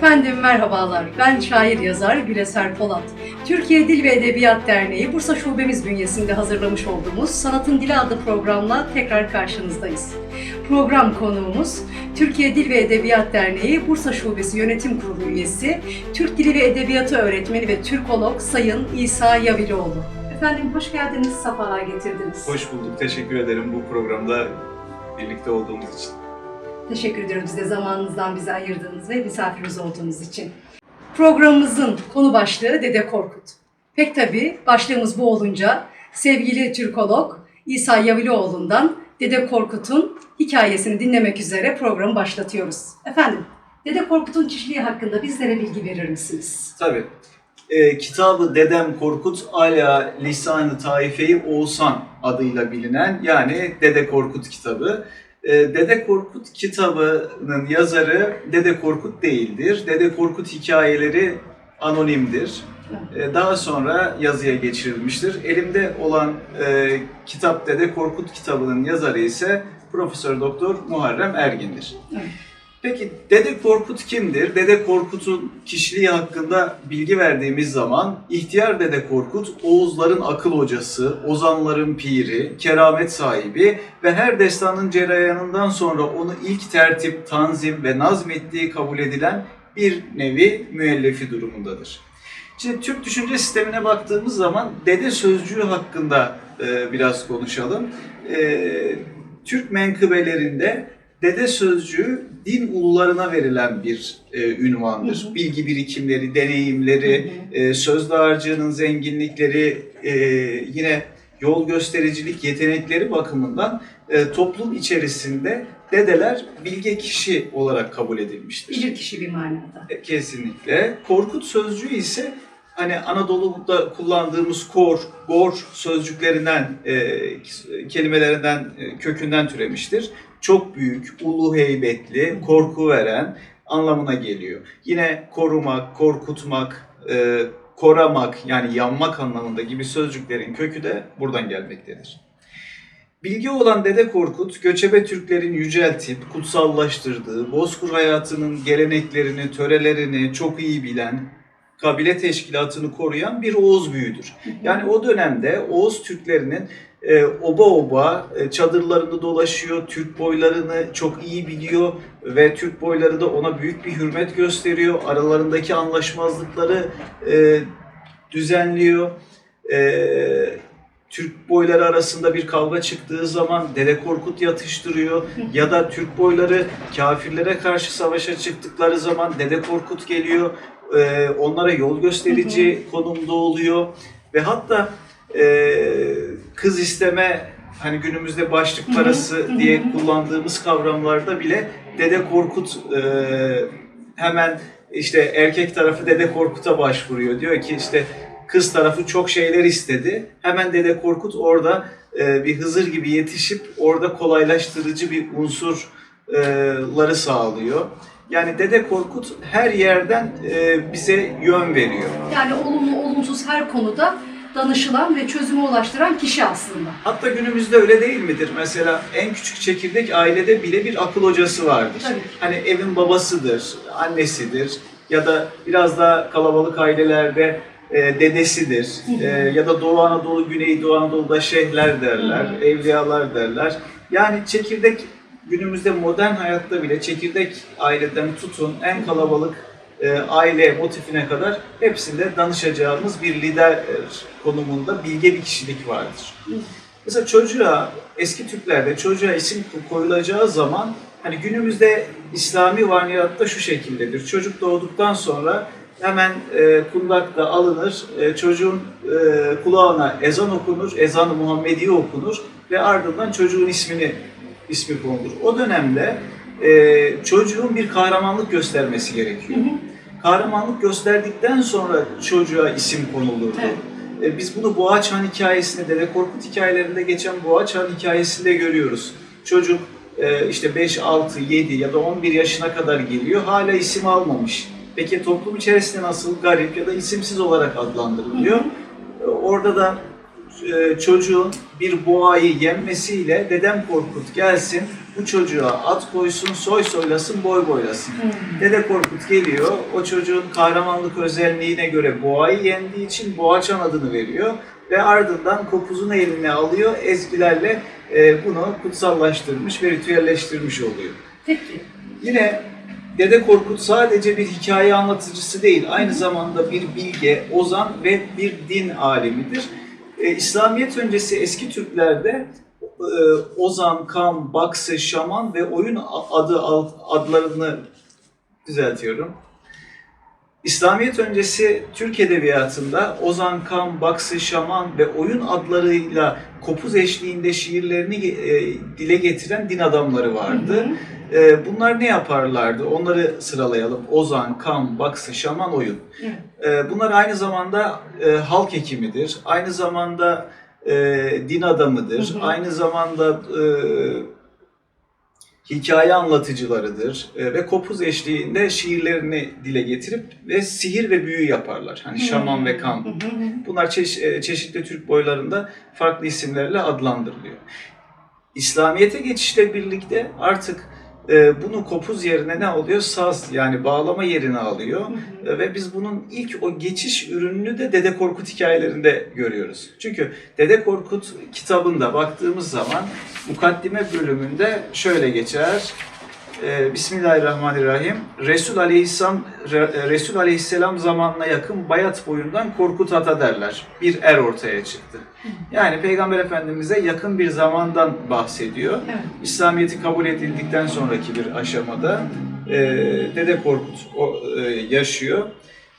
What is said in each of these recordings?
Efendim merhabalar. Ben şair yazar Güleser Polat. Türkiye Dil ve Edebiyat Derneği Bursa Şubemiz bünyesinde hazırlamış olduğumuz Sanatın Dili adlı programla tekrar karşınızdayız. Program konuğumuz Türkiye Dil ve Edebiyat Derneği Bursa Şubesi Yönetim Kurulu üyesi, Türk Dili ve Edebiyatı öğretmeni ve Türkolog Sayın İsa Yaviloğlu. Efendim hoş geldiniz, safalar getirdiniz. Hoş bulduk. Teşekkür ederim bu programda birlikte olduğumuz için. Teşekkür ediyorum size zamanınızdan bize ayırdığınız ve misafirimiz olduğunuz için. Programımızın konu başlığı Dede Korkut. Pek tabii başlığımız bu olunca sevgili Türkolog İsa Yaviloğlu'ndan Dede Korkut'un hikayesini dinlemek üzere programı başlatıyoruz. Efendim, Dede Korkut'un kişiliği hakkında bizlere bilgi verir misiniz? Tabii. Ee, kitabı Dedem Korkut Ala Lisanı Taife'yi Oğuzhan adıyla bilinen yani Dede Korkut kitabı. Ee, Dede Korkut kitabının yazarı Dede Korkut değildir. Dede Korkut hikayeleri anonimdir. Ee, Daha sonra yazıya geçirilmiştir. Elimde olan e, kitap Dede Korkut kitabının yazarı ise Profesör Doktor Muharrem Ergin'dir. Evet. Peki Dede Korkut kimdir? Dede Korkut'un kişiliği hakkında bilgi verdiğimiz zaman ihtiyar Dede Korkut Oğuzların akıl hocası, ozanların piri, keramet sahibi ve her destanın cereyanından sonra onu ilk tertip, tanzim ve nazmettiği kabul edilen bir nevi müellefi durumundadır. Şimdi Türk düşünce sistemine baktığımız zaman dede sözcüğü hakkında e, biraz konuşalım. E, Türk menkıbelerinde dede sözcüğü din ulularına verilen bir e, ünvandır. Hı hı. Bilgi birikimleri, deneyimleri, e, söz dağarcığının zenginlikleri, e, yine yol göstericilik yetenekleri bakımından e, toplum içerisinde dedeler bilge kişi olarak kabul edilmiştir. Bilir kişi bir manada. E, Kesinlikle. Korkut sözcüğü ise hani Anadolu'da kullandığımız kor, gor sözcüklerinden, e, kelimelerinden, e, kökünden türemiştir. Çok büyük, ulu heybetli, korku veren anlamına geliyor. Yine korumak, korkutmak, e, koramak yani yanmak anlamında gibi sözcüklerin kökü de buradan gelmektedir. Bilgi olan Dede Korkut, göçebe Türklerin yüceltip kutsallaştırdığı, Bozkır hayatının geleneklerini, törelerini çok iyi bilen, kabile teşkilatını koruyan bir Oğuz büyüdür. Yani o dönemde Oğuz Türklerinin e, oba oba e, çadırlarını dolaşıyor, Türk boylarını çok iyi biliyor ve Türk boyları da ona büyük bir hürmet gösteriyor. Aralarındaki anlaşmazlıkları e, düzenliyor. E, Türk boyları arasında bir kavga çıktığı zaman Dede Korkut yatıştırıyor ya da Türk boyları kafirlere karşı savaşa çıktıkları zaman Dede Korkut geliyor e, onlara yol gösterici konumda oluyor ve hatta e, kız isteme hani günümüzde başlık parası diye kullandığımız kavramlarda bile Dede Korkut e, hemen işte erkek tarafı Dede Korkut'a başvuruyor. Diyor ki işte kız tarafı çok şeyler istedi. Hemen Dede Korkut orada e, bir Hızır gibi yetişip orada kolaylaştırıcı bir unsurları sağlıyor. Yani Dede Korkut her yerden e, bize yön veriyor. Yani olumlu olumsuz her konuda danışılan ve çözüme ulaştıran kişi aslında. Hatta günümüzde öyle değil midir? Mesela en küçük çekirdek ailede bile bir akıl hocası vardır. Tabii. Hani evin babasıdır, annesidir ya da biraz daha kalabalık ailelerde e, dedesidir. E, ya da Doğu Anadolu, Güneydoğu Anadolu'da şeyhler derler, hı. evliyalar derler. Yani çekirdek günümüzde modern hayatta bile çekirdek aileden tutun en kalabalık e, aile motifine kadar hepsinde danışacağımız bir lider e, konumunda bilge bir kişilik vardır. Mesela çocuğa, eski Türklerde çocuğa isim koyulacağı zaman hani günümüzde İslami vaniyatta şu şekildedir. Çocuk doğduktan sonra hemen e, kundakta alınır, e, çocuğun e, kulağına ezan okunur, ezan-ı Muhammedi okunur ve ardından çocuğun ismini ismi konulur. O dönemde e, çocuğun bir kahramanlık göstermesi gerekiyor. Kahramanlık gösterdikten sonra çocuğa isim konulurdu. Evet. E, Biz bunu Boğaç Han hikayesinde, Dede Korkut hikayelerinde geçen Boğaç Han hikayesinde görüyoruz. Çocuk e, işte 5, 6, 7 ya da 11 yaşına kadar geliyor, hala isim almamış. Peki toplum içerisinde nasıl garip ya da isimsiz olarak adlandırılıyor? E, Orada da e, çocuğun bir boğayı yenmesiyle dedem Korkut gelsin bu çocuğa at koysun, soy soylasın, boy boylasın. Dede Korkut geliyor, o çocuğun kahramanlık özelliğine göre boğayı yendiği için Boğaçan adını veriyor ve ardından kopuzun eline alıyor, ezgilerle e, bunu kutsallaştırmış ve ritüelleştirmiş oluyor. Peki. Yine Dede Korkut sadece bir hikaye anlatıcısı değil, aynı zamanda bir bilge, ozan ve bir din alemidir. E, İslamiyet öncesi eski Türklerde ozan, kam, baksı, şaman ve oyun adı adlarını düzeltiyorum. İslamiyet öncesi Türk Edebiyatı'nda Ozan Kam, Baksı Şaman ve oyun adlarıyla kopuz eşliğinde şiirlerini e, dile getiren din adamları vardı. E, bunlar ne yaparlardı? Onları sıralayalım. Ozan, Kam, Baksı, Şaman, oyun. E, bunlar aynı zamanda e, halk hekimidir. Aynı zamanda e, din adamıdır. Hı hı. Aynı zamanda e, hikaye anlatıcılarıdır e, ve kopuz eşliğinde şiirlerini dile getirip ve sihir ve büyü yaparlar. Hani şaman ve hı. Bunlar çeş- e, çeşitli Türk boylarında farklı isimlerle adlandırılıyor. İslamiyet'e geçişle birlikte artık e, bunu kopuz yerine ne oluyor? Saz yani bağlama yerine alıyor. E, Ve biz bunun ilk o geçiş ürününü de Dede Korkut hikayelerinde görüyoruz. Çünkü Dede Korkut kitabında baktığımız zaman mukaddime bölümünde şöyle geçer. E, Bismillahirrahmanirrahim. Resul Aleyhisselam Re- Resul Aleyhisselam zamanına yakın Bayat boyundan Korkut Ata derler. Bir er ortaya çıktı. Yani Peygamber Efendimiz'e yakın bir zamandan bahsediyor. Evet. İslamiyet'i kabul edildikten sonraki bir aşamada e, Dede Korkut o, e, yaşıyor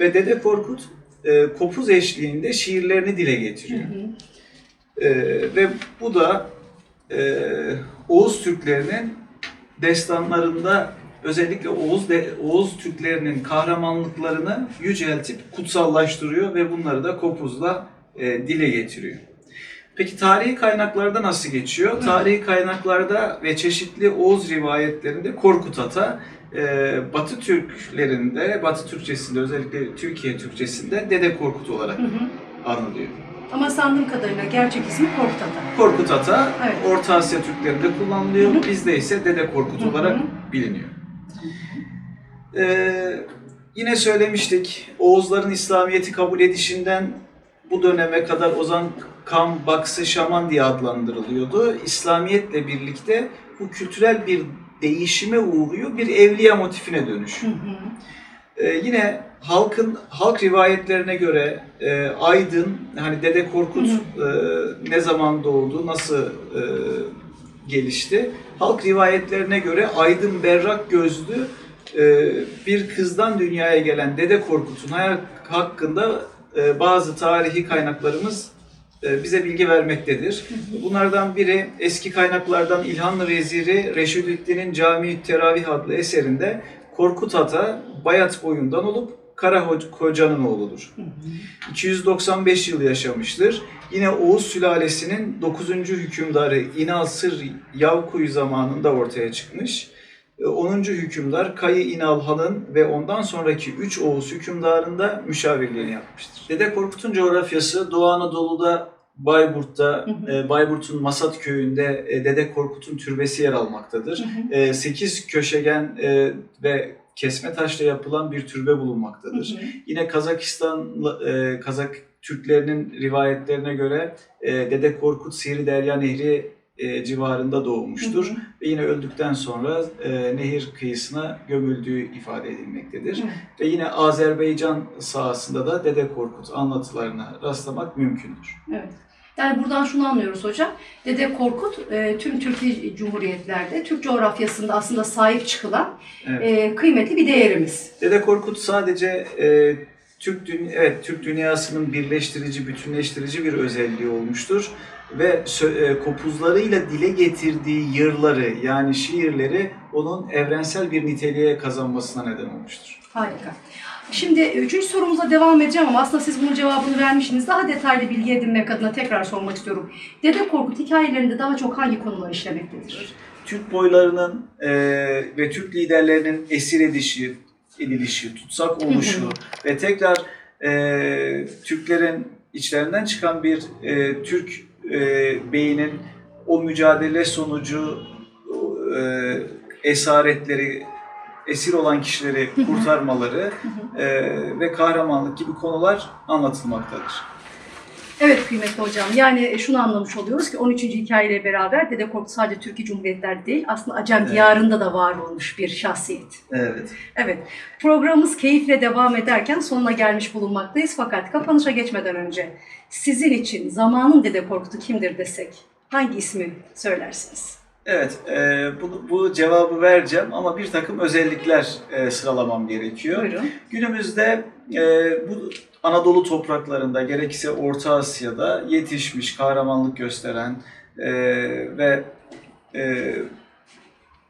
ve Dede Korkut e, kopuz eşliğinde şiirlerini dile Hı getiriyor. hı. E, ve bu da e, Oğuz Türklerinin destanlarında özellikle Oğuz de, Oğuz Türklerinin kahramanlıklarını yüceltip kutsallaştırıyor ve bunları da kopuzla e, dile getiriyor. Peki tarihi kaynaklarda nasıl geçiyor? Tarihi kaynaklarda ve çeşitli Oğuz rivayetlerinde Korkut Ata, e, Batı Türklerinde, Batı Türkçesinde özellikle Türkiye Türkçesinde Dede Korkut olarak Hı hı. anılıyor. Ama sandığım kadarıyla gerçek ismi Korkut Ata. Korkut Ata Evet. Orta Asya Türklerinde kullanılıyor. Hı hı. Bizde ise Dede Korkut Hı hı. olarak biliniyor. Ee, yine söylemiştik Oğuzların İslamiyet'i kabul edişinden bu döneme kadar Ozan Kam, Baksı, Şaman diye adlandırılıyordu. İslamiyetle birlikte bu kültürel bir değişime uğruyor, bir evliya motifine dönüşüyor. Hı hı. Ee, yine halkın halk rivayetlerine göre e, Aydın hani Dede Korkut e, ne zaman doğdu, nasıl e, gelişti? Halk rivayetlerine göre Aydın berrak gözlü e, bir kızdan dünyaya gelen Dede Korkut'un hayat hakkında e, bazı tarihi kaynaklarımız e, bize bilgi vermektedir. Bunlardan biri eski kaynaklardan İlhanlı Veziri Reşidüddin'in Cami-i Teravih adlı eserinde Korkut Ata Bayat boyundan olup Kara Koca'nın oğludur. Hı hı. 295 yıl yaşamıştır. Yine Oğuz sülalesinin 9. hükümdarı İnal Sır Yavkuy zamanında ortaya çıkmış. E, 10. hükümdar Kayı İnal Han'ın ve ondan sonraki 3 Oğuz hükümdarında müşavirliğini yapmıştır. Dede Korkut'un coğrafyası Doğu Anadolu'da Bayburt'ta, e, Bayburt'un Masat köyünde e, Dede Korkut'un türbesi yer almaktadır. Hı. 8 köşegen e, ve kesme taşla yapılan bir türbe bulunmaktadır. Hı hı. Yine Kazakistan e, Kazak Türklerinin rivayetlerine göre e, Dede Korkut Sihri Derya Nehri e, civarında doğmuştur Hı hı. ve yine öldükten sonra e, nehir kıyısına gömüldüğü ifade edilmektedir. Evet. Ve yine Azerbaycan sahasında da Dede Korkut anlatılarına rastlamak mümkündür. Evet. Yani buradan şunu anlıyoruz hocam. Dede Korkut e, tüm Türkiye Cumhuriyetlerde, Türk coğrafyasında aslında sahip çıkılan Evet. e, kıymetli bir değerimiz. Dede Korkut sadece e, Türk dün evet Türk dünyasının birleştirici, bütünleştirici bir özelliği olmuştur ve kopuzlarıyla dile getirdiği yırları yani şiirleri onun evrensel bir niteliğe kazanmasına neden olmuştur. Harika. Şimdi e, üçüncü sorumuza devam edeceğim ama aslında siz bunun cevabını vermişsiniz. Daha detaylı bilgi edinmek adına tekrar sormak istiyorum. Dede Korkut hikayelerinde daha çok hangi konular işlemektedir? Türk boylarının e, ve Türk liderlerinin esir edişi, edilişi, tutsak oluşu ve tekrar e, Türklerin içlerinden çıkan bir e, Türk e, beyinin o mücadele sonucu e, esaretleri, esir olan kişileri kurtarmaları e, ve kahramanlık gibi konular anlatılmaktadır. Evet kıymetli hocam. Yani şunu anlamış oluyoruz ki 13. hikayeyle beraber Dede Korkut sadece Türkiye Cumhuriyetler değil aslında Acem Evet. diyarında da var olmuş bir şahsiyet. Evet. Evet, programımız keyifle devam ederken sonuna gelmiş bulunmaktayız. Fakat kapanışa geçmeden önce sizin için zamanın Dede Korkut'u kimdir desek hangi ismi söylersiniz? Evet, e, bu, bu cevabı vereceğim ama bir takım özellikler e, sıralamam gerekiyor. Buyurun. Günümüzde e, bu Anadolu topraklarında gerekse Orta Asya'da yetişmiş, kahramanlık gösteren e, ve e,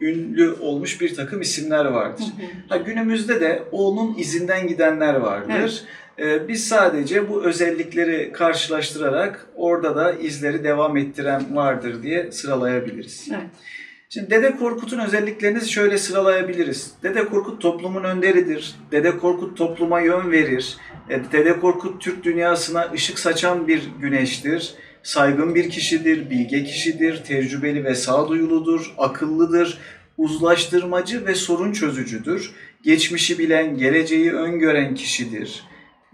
ünlü olmuş bir takım isimler vardır. Ha, günümüzde de onun izinden gidenler vardır. Ee, biz sadece bu özellikleri karşılaştırarak orada da izleri devam ettiren vardır diye sıralayabiliriz. Evet. Şimdi Dede Korkut'un özelliklerini şöyle sıralayabiliriz. Dede Korkut toplumun önderidir. Dede Korkut topluma yön verir. E, Dede Korkut Türk dünyasına ışık saçan bir güneştir. Saygın bir kişidir, bilge kişidir, tecrübeli ve sağduyuludur, akıllıdır, uzlaştırmacı ve sorun çözücüdür. Geçmişi bilen, geleceği öngören kişidir.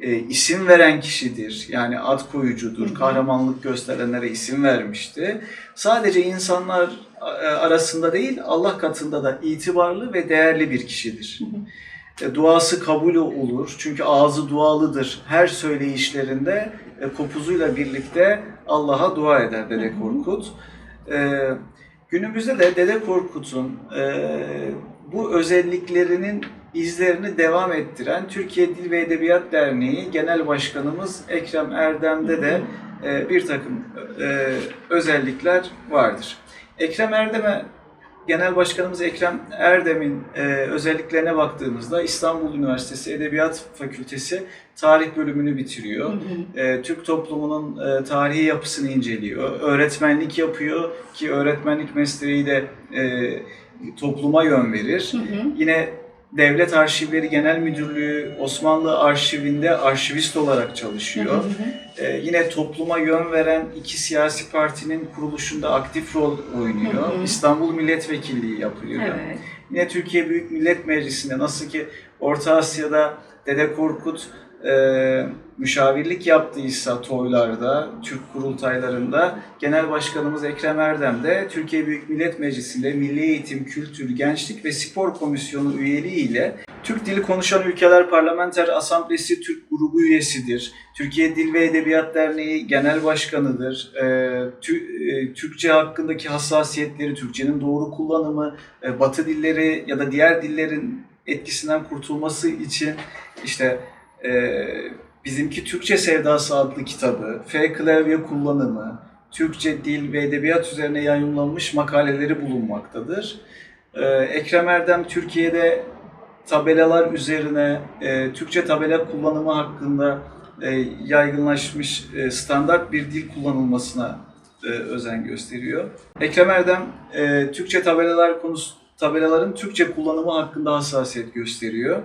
E, isim veren kişidir. Yani ad koyucudur. Hı hı. Kahramanlık gösterenlere isim vermişti. Sadece insanlar e, arasında değil, Allah katında da itibarlı ve değerli bir kişidir. E, Duası kabul olur. Çünkü ağzı dualıdır. Her söyleyişlerinde e, kopuzuyla birlikte Allah'a dua eder Dede. Korkut. E, Günümüzde de Dede Korkut'un e, bu özelliklerinin izlerini devam ettiren Türkiye Dil ve Edebiyat Derneği Genel Başkanımız Ekrem Erdem'de de e, bir takım e, özellikler vardır. Ekrem Erdem'e Genel Başkanımız Ekrem Erdem'in e, özelliklerine baktığımızda İstanbul Üniversitesi Edebiyat Fakültesi tarih bölümünü bitiriyor. E, Türk toplumunun e, tarihi yapısını inceliyor. Öğretmenlik yapıyor ki öğretmenlik mesleği de e, topluma yön verir. Yine Devlet Arşivleri Genel Müdürlüğü Osmanlı Arşivinde arşivist olarak çalışıyor. Ee, yine topluma yön veren iki siyasi partinin kuruluşunda aktif rol oynuyor. Hı hı. İstanbul Milletvekilliği yapıyor. Evet. Yine Türkiye Büyük Millet Meclisi'nde nasıl ki Orta Asya'da Dede Korkut e, müşavirlik yaptıysa toylarda, Türk kurultaylarında Genel Başkanımız Ekrem Erdem de Türkiye Büyük Millet Meclisi'nde Milli Eğitim, Kültür, Gençlik ve Spor Komisyonu üyeliği ile Türk Dili Konuşan Ülkeler Parlamenter Asamblesi Türk Grubu üyesidir. Türkiye Dil ve Edebiyat Derneği Genel Başkanıdır. Ee, Tü- e, Türkçe hakkındaki hassasiyetleri, Türkçenin doğru kullanımı, e, Batı dilleri ya da diğer dillerin etkisinden kurtulması için işte e, bizimki Türkçe Sevdası adlı kitabı, F klavye kullanımı, Türkçe dil ve edebiyat üzerine yayınlanmış makaleleri bulunmaktadır. Ee, Ekrem Erdem Türkiye'de tabelalar üzerine e, Türkçe tabela kullanımı hakkında e, yaygınlaşmış e, standart bir dil kullanılmasına e, özen gösteriyor. Ekrem Erdem e, Türkçe tabelalar konusu tabelaların Türkçe kullanımı hakkında hassasiyet gösteriyor.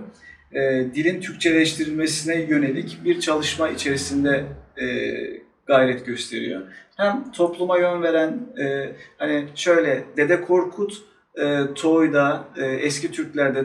E, dilin Türkçeleştirilmesine yönelik bir çalışma içerisinde e, gayret gösteriyor. Hem topluma yön veren e, hani şöyle Dede Korkut e, Toy'da e, eski Türklerde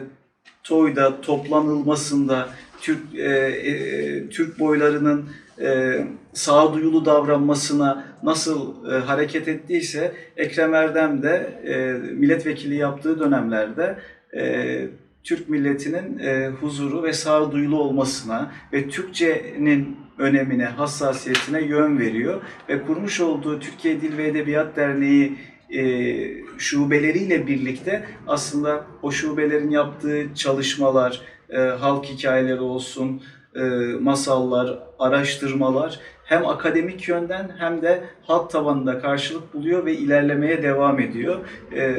Toy'da toplanılmasında Türk e, e, Türk boylarının e, sağduyulu davranmasına nasıl e, hareket ettiyse Ekrem Erdem de e, milletvekili yaptığı dönemlerde e, Türk milletinin e, huzuru ve sağduyulu olmasına ve Türkçenin önemine, hassasiyetine yön veriyor ve kurmuş olduğu Türkiye Dil ve Edebiyat Derneği e, şubeleriyle birlikte aslında o şubelerin yaptığı çalışmalar, e, halk hikayeleri olsun, e, masallar, araştırmalar hem akademik yönden hem de halk tabanında karşılık buluyor ve ilerlemeye devam ediyor. E,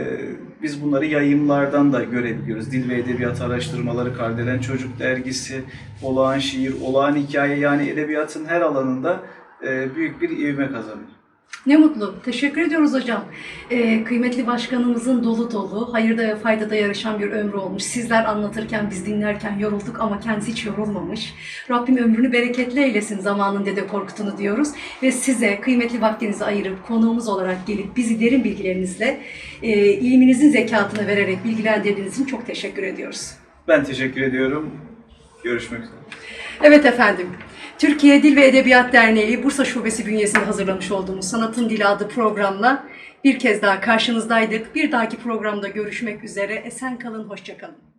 biz bunları yayımlardan da görebiliyoruz. Dil ve Edebiyat Araştırmaları, Kardelen Çocuk Dergisi, Olağan Şiir, Olağan Hikaye yani edebiyatın her alanında e, büyük bir ivme kazanıyor. Ne mutlu. Teşekkür ediyoruz hocam. Ee, kıymetli başkanımızın dolu dolu, hayırda ve faydada yarışan bir ömrü olmuş. Sizler anlatırken, biz dinlerken yorulduk ama kendisi hiç yorulmamış. Rabbim ömrünü bereketli eylesin zamanın Dede Korkut'unu diyoruz. Ve size kıymetli vaktinizi ayırıp konuğumuz olarak gelip bizi derin bilgilerinizle, e, ilminizin zekatını vererek bilgilendirdiğiniz için çok teşekkür ediyoruz. Ben teşekkür ediyorum. Görüşmek üzere. Evet efendim. Türkiye Dil ve Edebiyat Derneği Bursa Şubesi bünyesinde hazırlamış olduğumuz Sanatın Dili adlı programla bir kez daha karşınızdaydık. Bir dahaki programda görüşmek üzere. Esen kalın, hoşça kalın.